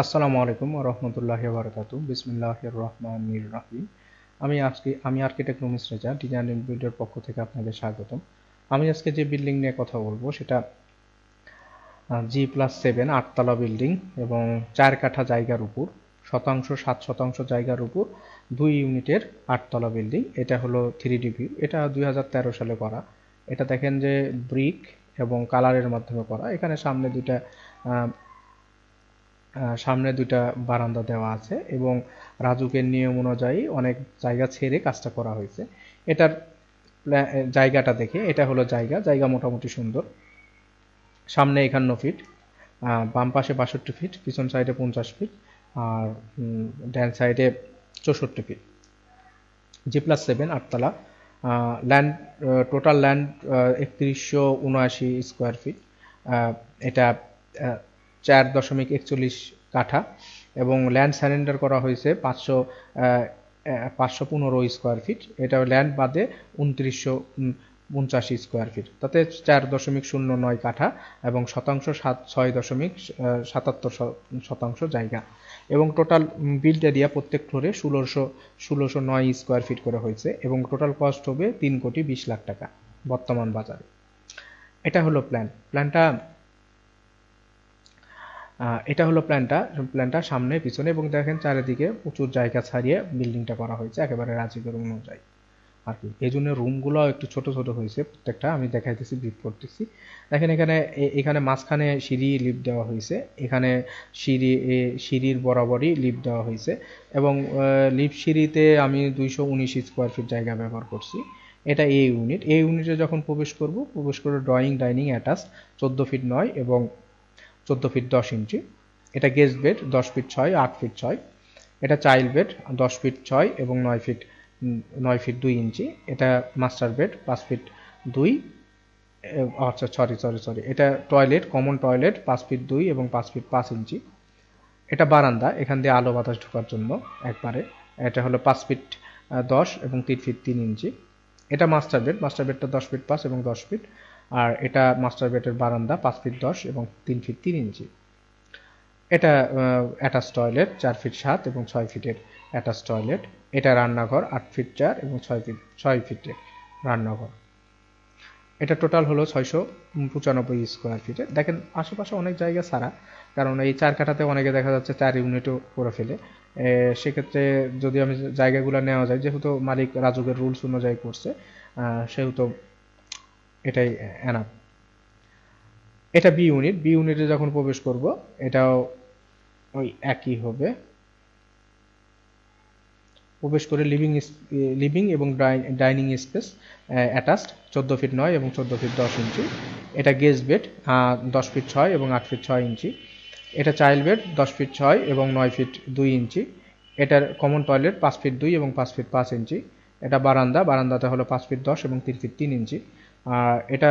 আসসালামু আলাইকুম রহমতুল্লাহ বারকাতু বিসমিল্লাহ রহমানির রাহিম। আমি আজকে, আমি আর্কিটেক্ট রুমিস রেজা, ডিজাইন বিল্ডের পক্ষ থেকে আপনাদের স্বাগতম। আমি আজকে যে বিল্ডিং নিয়ে কথা বলব, সেটা জি প্লাস সেভেন আটতলা বিল্ডিং এবং চার কাঠা জায়গার উপর, শতাংশ, সাত শতাংশ জায়গার উপর, দুই ইউনিটের আটতলা বিল্ডিং। এটা হলো থ্রি ডি ভিউ এটা দুই হাজার তেরো সালে করা। এটা দেখেন যে ব্রিক এবং কালারের মাধ্যমে করা। এখানে সামনে দুইটা সামনে দুইটা বারান্দা দেওয়া আছে এবং রাজুকের নিয়ম অনুযায়ী অনেক জায়গা ছেড়ে কাজটা করা হয়েছে। এটার জায়গাটা দেখে, এটা হলো জায়গা জায়গা মোটামুটি সুন্দর। সামনে একান্ন ফিট বাম পাশে বাষট্টি ফিট, পিছন সাইডে পঞ্চাশ ফিট, আর ড্যান সাইডে চৌষট্টি ফিট। জি প্লাস সেভেন, আটতলা ল্যান্ড টোটাল ল্যান্ড একত্রিশশো উনআশি স্কোয়ার ফিট। এটা চার দশমিক একচল্লিশ কাঠা এবং ল্যান্ড স্যারেন্ডার করা হয়েছে পাঁচশো পাঁচশো পনেরো স্কোয়ার ফিট এটা ল্যান্ড বাদে উনত্রিশশো পঞ্চাশি স্কোয়ার ফিট তাতে চার দশমিক শূন্য নয় কাঠা এবং শতাংশ সাত, ছয় দশমিক সাতাত্তর শতাংশ জায়গা। এবং টোটাল বিল্ড এরিয়া প্রত্যেক ফ্লোরে ষোলোশো ষোলোশো নয় স্কোয়ার ফিট করে হয়েছে এবং টোটাল কস্ট হবে তিন কোটি বিশ লাখ টাকা বর্তমান বাজারে। এটা হলো প্ল্যান প্ল্যানটা এটা হলো প্ল্যানটা প্ল্যানটা সামনে, পিছনে এবং দেখেন চারিদিকে প্রচুর জায়গা ছাড়িয়ে বিল্ডিংটা করা হয়েছে একেবারে রাজীবের অনুযায়ী। আর কি, এই জন্য রুমগুলো একটু ছোট ছোট হয়েছে প্রত্যেকটা। আমি দেখাইতেছি ভিপ করতেছি। দেখেন এখানে এখানে মাঝখানে সিঁড়ি লিফট দেওয়া হয়েছে। এখানে সিঁড়ি সিঁড়ির বরাবরই লিফট দেওয়া হয়েছে এবং লিফট সিঁড়িতে আমি দুইশো উনিশ স্কোয়ার ফিট জায়গা ব্যবহার করছি। এটা এই ইউনিট এই ইউনিটে যখন প্রবেশ করব, প্রবেশ করে ড্রয়িং ডাইনিং অ্যাটাচ চোদ্দ ফিট নয় এবং চোদ্দ ফিট দশ ইঞ্চি। এটা গেস্ট বেড দশ ফিট ছয়, আট ফিট ছয়। এটা চাইল্ড বেড দশ ফিট ছয় এবং নয় ফিট নয় ফিট দুই ইঞ্চি। এটা মাস্টার বেড পাঁচ ফিট দুই আচ্ছা সরি সরি সরি এটা টয়লেট কমন টয়লেট পাঁচ ফিট দুই এবং পাঁচ ফিট পাঁচ ইঞ্চি। এটা বারান্দা, এখান দিয়ে আলো বাতাস ঢোকার জন্য একবারে। এটা হলো পাঁচ ফিট দশ এবং তিন ফিট তিন ইঞ্চি। এটা মাস্টার বেড মাস্টার বেডটা দশ ফিট পাঁচ এবং দশ ফিট আর এটা মাস্টার বেডের বারান্দা, পাঁচ ফিট দশ এবং তিন ফিট তিন ইঞ্চি। এটা অ্যাটাচ টয়লেট চার ফিট সাত এবং ছয় ফিটের অ্যাটাচ টয়লেট এটা রান্নাঘর, আট ফিট চার এবং ছয় ফিট, ছয় ফিটের রান্নাঘর। এটা টোটাল হলো ছয়শো পঁচানব্বই স্কোয়ার ফিটে দেখেন, আশেপাশে অনেক জায়গা ছাড়া, কারণ এই চার কাঠাতে অনেকে দেখা যাচ্ছে চার ইউনিটও করে ফেলে। সেক্ষেত্রে যদি আমি জায়গাগুলো নেওয়া যায়, যেহেতু মালিক, রাজুকের রুলস অনুযায়ী করছে সেহেতু এটাই এনাফ। এটা বি ইউনিট বি ইউনিটে যখন প্রবেশ করব, এটাও ওই একই হবে। প্রবেশ করে লিভিং লিভিং এবং ডাইনিং স্পেস অ্যাটাচড চোদ্দ ফিট নয় এবং চোদ্দ ফিট দশ ইঞ্চি। এটা গেস্ট বেড দশ ফিট ছয় এবং আট ফিট ছয় ইঞ্চি। এটা চাইল্ড বেড দশ ফিট ছয় এবং নয় ফিট দুই ইঞ্চি। এটার কমন টয়লেট পাঁচ ফিট দুই এবং পাঁচ ফিট পাঁচ ইঞ্চি। এটা বারান্দা, বারান্দাতে হলো পাঁচ ফিট দশ এবং তিন ফিট তিন ইঞ্চি। আর এটা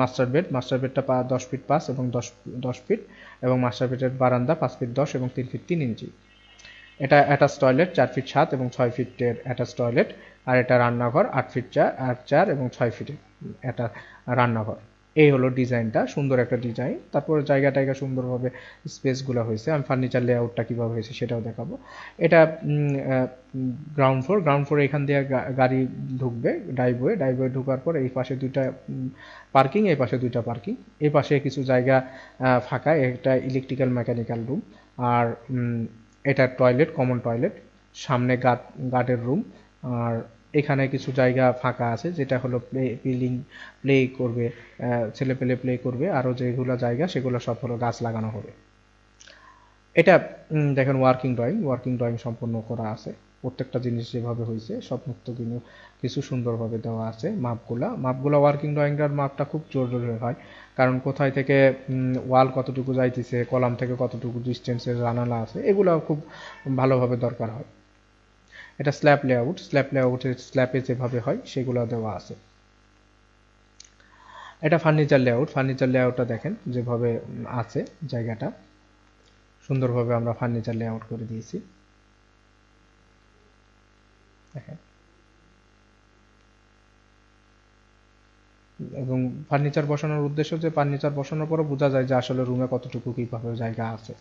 মাস্টার বেড মাস্টার বেডটা দশ ফিট পাঁচ এবং দশ দশ ফিট এবং মাস্টার বেডের বারান্দা পাঁচ ফিট দশ এবং তিন ফিট তিন ইঞ্চি। এটা অ্যাটাচ টয়লেট চার ফিট সাত এবং ছয় ফিটের অ্যাটাচ টয়লেট আর এটা রান্নাঘর, আট ফিট চার আট, চার এবং ছয় ফিটের এটা রান্নাঘর। এই হলো ডিজাইনটা, সুন্দর একটা ডিজাইন। তারপরে জায়গা টায়গা সুন্দরভাবে স্পেসগুলো হয়েছে। আমি ফার্নিচার লেআউটটা কীভাবে হয়েছে সেটাও দেখাবো। এটা গ্রাউন্ড ফ্লোর গ্রাউন্ড ফ্লোর এখান দিয়ে গাড়ি ঢুকবে ডাইভওয়ে ডাইভওয়ে ঢোকার পর এই পাশে দুইটা পার্কিং এই পাশে দুইটা পার্কিং এই পাশে কিছু জায়গা ফাঁকা। একটা ইলেকট্রিক্যাল মেকানিক্যাল রুম আর এটা টয়লেট কমন টয়লেট সামনে গার্ড গার্ডের রুম আর এখানে কিছু জায়গা ফাঁকা আছে, যেটা হলো প্লে প্লিং প্লে করবে ছেলে পেলে প্লে করবে আরও যেগুলো জায়গা, সেগুলো সব হলো গাছ লাগানো হবে। এটা দেখেন ওয়ার্কিং ড্রয়িং ওয়ার্কিং ড্রয়িং সম্পূর্ণ করা আছে। প্রত্যেকটা জিনিস যেভাবে হয়েছে, সব মুক্ত কিন্তু কিছু সুন্দরভাবে দেওয়া আছে মাপগুলা। মাপগুলা ওয়ার্কিং ড্রয়িংটার মাপটা খুব জরুরি হয়, কারণ কোথায় থেকে ওয়াল কতটুকু যাইতেছে, কলাম থেকে কতটুকু ডিস্টেন্সের জানালা আছে এগুলো খুব ভালোভাবে দরকার হয়। এটা স্ল্যাব লেআউট স্ল্যাব লেআউটের স্ল্যাবে যেভাবে হয়, সেগুলো দেওয়া আছে। এটা ফার্নিচার লেআউট ফার্নিচার লেআউটটা দেখেন যেভাবে আছে জায়গাটা। সুন্দরভাবে আমরা ফার্নিচার লেআউট করে দিয়েছি। দেখেন। এবং ফার্নিচার বসানোর উদ্দেশ্য যে ফার্নিচার বসানোর পরে বোঝা যায় যে আসলে রুমে কতটুকু কীভাবে জায়গা আছে।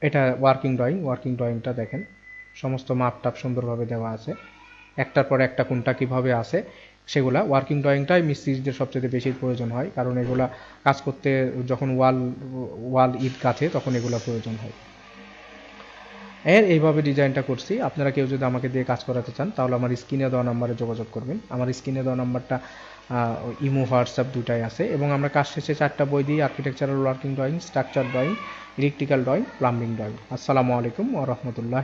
এটা ওয়ার্কিং ড্রয়িং ওয়ার্কিং ড্রয়িংটা দেখেন। সমস্ত মাপটাপ সুন্দরভাবে দেওয়া আছে। একটার পর একটা কোনটা কীভাবে আছে, সেগুলা ওয়ার্কিং ড্রয়িংটাই মিস্ত্রিদের সবচেয়ে বেশি প্রয়োজন হয়, কারণ এগুলা কাজ করতে যখন ওয়াল ওয়াল ইট গাছে তখন এগুলা প্রয়োজন হয়। এর এইভাবে ডিজাইনটা করছি। আপনারা কেউ যদি আমাকে দিয়ে কাজ করাতে চান, তাহলে আমার স্ক্রিনে দেওয়া নাম্বারে যোগাযোগ করবেন। আমার স্ক্রিনে দেওয়া নাম্বারটা ইমো, হোয়াটসঅ্যাপ দুটাই আছে এবং আমরা কাজ শেষে চারটা বই দিই architectural working drawing structure drawing electrical drawing plumbing drawing আসসালামু আলাইকুম ও রহমতুল্লাহ